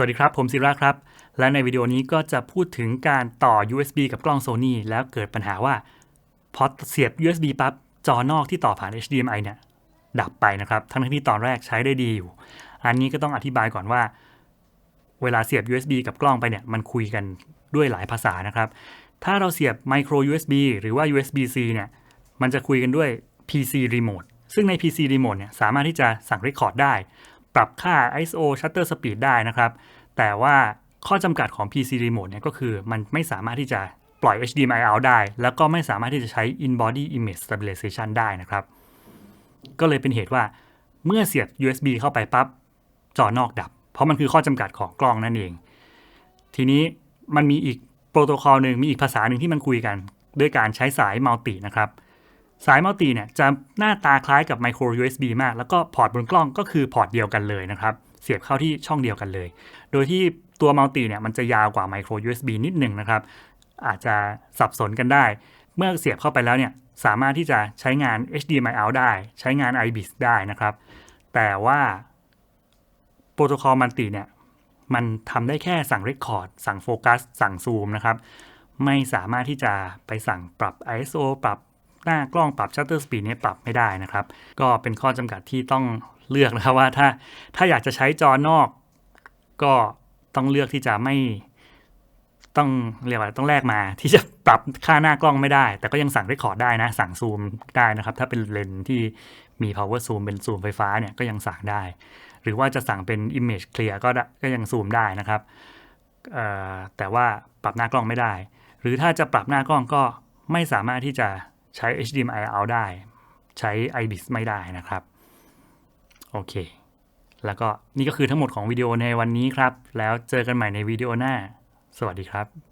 วัสดีครับ ผมศิระครับ และในวิดีโอนี้ก็จะพูดถึงการต่อ USB กับกล้อง Sony แล้วเกิดปัญหาว่า พอเสียบ USB ปั๊บ จอนอกที่ต่อผ่าน HDMI เนี่ย ดับไปนะครับ ทั้งที่ตอนแรกใช้ได้ดีอยู่ อันนี้ก็ต้องอธิบายก่อนว่า เวลาเสียบ USB กับกล้องไปเนี่ย มันคุยกันด้วยหลายภาษานะครับ ถ้าเราเสียบ micro USB หรือว่า USB-C เนี่ย มันจะคุยกันด้วย PC remote ซึ่งใน PC remote เนี่ย สามารถที่จะสั่ง record ได้ ปรับค่า ISO shutter speed ได้นะครับ แต่ว่าข้อจำกัดของ PC remote เนี่ยก็คือมันไม่สามารถที่จะปล่อย HDMI out ได้ แล้วก็ไม่สามารถที่จะใช้ in body image stabilization ได้นะครับ ก็เลยเป็นเหตุว่าเมื่อเสียบ USB เข้าไปปั๊บจอนอกดับ เพราะมันคือข้อจำกัดของกล้องนั่นเอง ทีนี้มันมีอีกโปรโตคอลหนึ่งมีอีกภาษาหนึ่งที่มันคุยกัน ด้วยการใช้สายมัลตินะครับ สายมัลติเนี่ยจะหน้าตาคล้ายกับ micro USB มาก แล้วก็พอร์ตบนกล้องก็คือพอร์ตเดียวกันเลยนะครับ เสียบเข้าที่ช่องเดียวกันเลย โดยที่ตัวมัลติเนี่ยมันจะยาวกว่า micro USB นิดหนึ่งนะครับ อาจจะสับสนกันได้ เมื่อเสียบเข้าไปแล้วเนี่ยสามารถที่จะใช้งาน HDMI out ได้ ใช้งาน IBIS ได้นะครับ แต่ว่าโปรโตคอลมัลติเนี่ยมันทำได้แค่สั่ง Record สั่งโฟกัสสั่งซูมนะครับ ไม่สามารถที่จะไปสั่งปรับ ISO ปรับ หน้ากล้องปรับ Shutter Speed เนี่ปรับไม่ได้นะครับ ก็เป็นข้อจำกัดที่ต้องเลือกนะครับว่าถ้าถ้าอยากจะใช้จอนอก ก็ต้องเลือกที่จะไม่ต้องเรียกว่าต้องแลกมาที่จะปรับค่าหน้ากล้องไม่ได้ แต่ก็ยังสั่ง Record ได้นะ สั่งซูมได้นะครับ ถ้าเป็นเลนที่มี power zoom เป็นซูมไฟฟ้าเนี่ยก็ยังสั่งได้ หรือว่าจะสั่งเป็น image clear ก็ได้ก็ยังซูมได้นะครับแต่ว่าปรับหน้ากล้องไม่ได้ หรือถ้าจะปรับหน้ากล้องก็ไม่สามารถที่จะ ใช้ HDMI out ได้ ใช้ IBIS ไม่ได้นะครับ โอเค แล้วก็นี่ก็คือทั้งหมดของวิดีโอในวันนี้ครับ แล้วเจอกันใหม่ในวิดีโอหน้า สวัสดีครับ